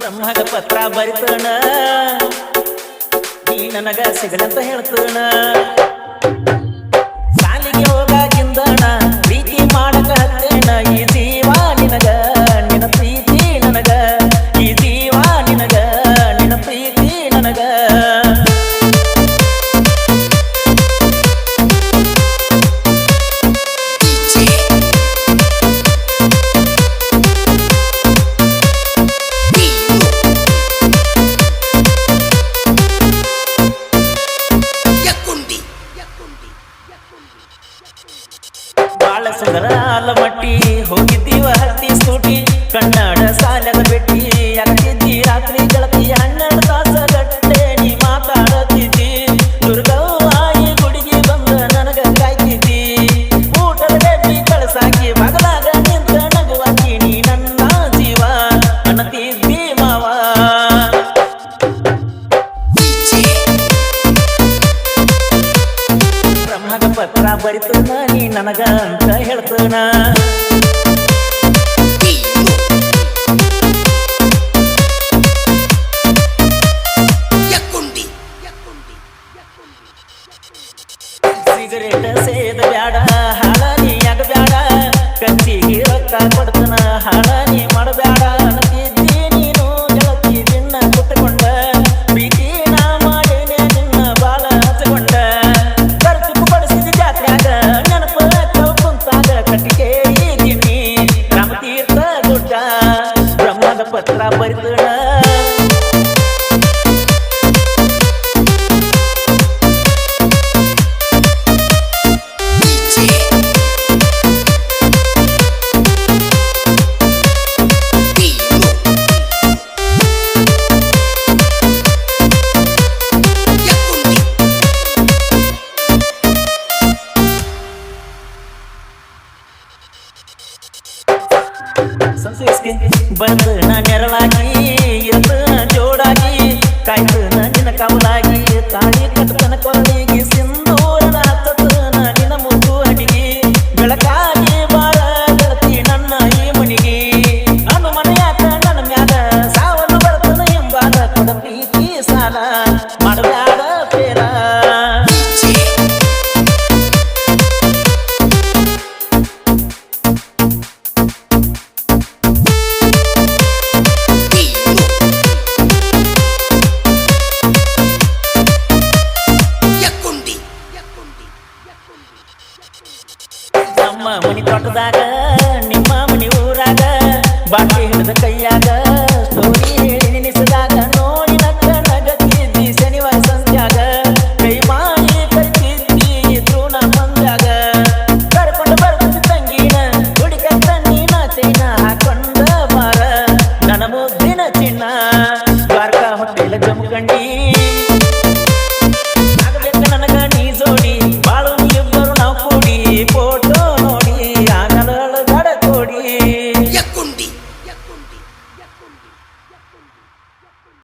ಬ್ರಹ್ಮಗ ಪತ್ರ ಬರಿತಣ ನೀ ನನಗ ಸಿಗಲಂತ ಹೇಳ್ತಣ ಬಾಳ ಸುಂದರ ಆಲಮಟ್ಟಿ ಹೋಗಿದ್ದೀವ ಹತ್ತಿ ಸ್ಕೂಟಿ ಕನ್ನಡ ಸಾಲದ ಪತ್ರ ಬರಿತನ ನೀ ನನಗ ಅಂತ ಹೇಳ್ತಾನ. ಸಿಗರೇಟ್ ಸೇದ ಬ್ಯಾಡ ಹಾಳ ನೀ ಯಾಕ ಬ್ಯಾಡ ಕತ್ತಿಗೆ ರೊಕ್ಕ ಕೊಡ್ತನ ಹಾಳ ನೀ ಗುಡ್ಡ ಬ್ರಹ್ಮದ ಪತ್ರ ಬರಿತಣ ಸಂತೈಸ್ಕೆ ಬಂದು ನಾ ನೆರಳಾಗಿ ಇರತ ಜೋಡಾಗಿ ಕಾಯ್ತು ನಿನ್ನ ಕವಲಾಗಿ, ತಾಳಿ ಕಟ್ಟತನ ಕೊರಳಿಗೆ ಸಿಂಧೂರನ ಹತ್ತತನ ನಿನ್ನ ಮುದ್ದು ಅಡಿಗೆ. ಬೆಳಕಾಗಿ ಬಾಳ ಬೆಳತಿ ನನ್ನ ಈ ಮನಿಗೆ ನನ್ನ ಯಾಕ ನನ್ನ ಮ್ಯಾಲ ಸಾವನ್ನು ಬರ್ತನ ಎಂಬಾದ ಕೊಡ ಪ್ರೀತಿ ಸಾಲ. ಮಾಡಬ್ಯಾಡ ತೋಟದಾಗ ನಿಮ್ಮ ಮನಿ ಊರಾಗ, ಬಾಕಿ ಹಿಡಿದ ಕೈಯಾಗ ಸ್ಟೋರಿ ಹೇಳಿ ನೆನೆಸಿದಾಗ ನೋಡಿ ನಕ್ಕ ನಗತ್ತಿದ್ದಿ ಶನಿವಾರ ಸಂತ್ಯಾಗ ಕೈ ಮಾಡಿ ಕಟ್ಟಿದ್ದಿ ಇದ್ರು ನಾ ಮಂದಾಗ ಕರ್ಕೊಂಡು ಬರ್ಕೊಂಡು ತಂಗಿನ ಹುಡುಕ ತಣ್ಣಿನ ಚೈನ ಹಾಕೊಂಡ ಬಾರ ನನ್ನ ಮುದ್ದಿನ ಚಿನ್ನ, ದ್ವಾರಕಾ ಹೋಟೆಲ್ ಜಮಖಂಡಿ